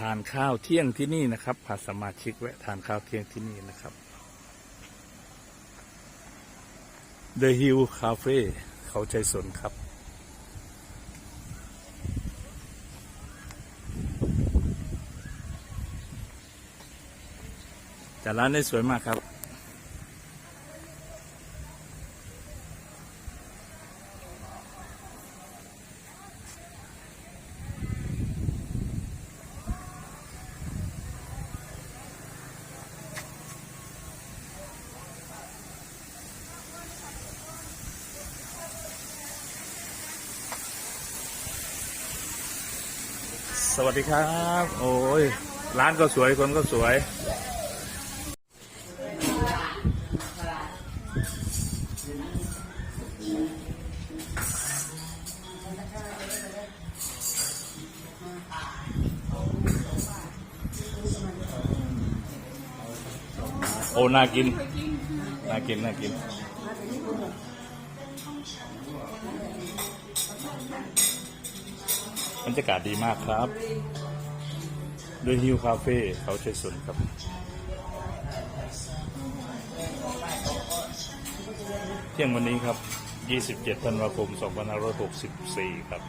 ทานข้าวเที่ยงที่นี่นะครับพาสมาชิกแวะทานข้าวเที่ยงที่นี่นะครับ The Hill Cafe เขาใจสนครับ แต่ร้านได้สวยมากครับ สวัสดีครับ โอ้ย ร้านก็สวยคนก็สวย โอ้ น่ากิน น่ากิน น่ากิน บรรยากาศดีมากครับด้วยฮิวคาเฟ่เขาใช้สนครับเที่ยงวันนี้ครับ 27 ธันวาคม 2564 ครับ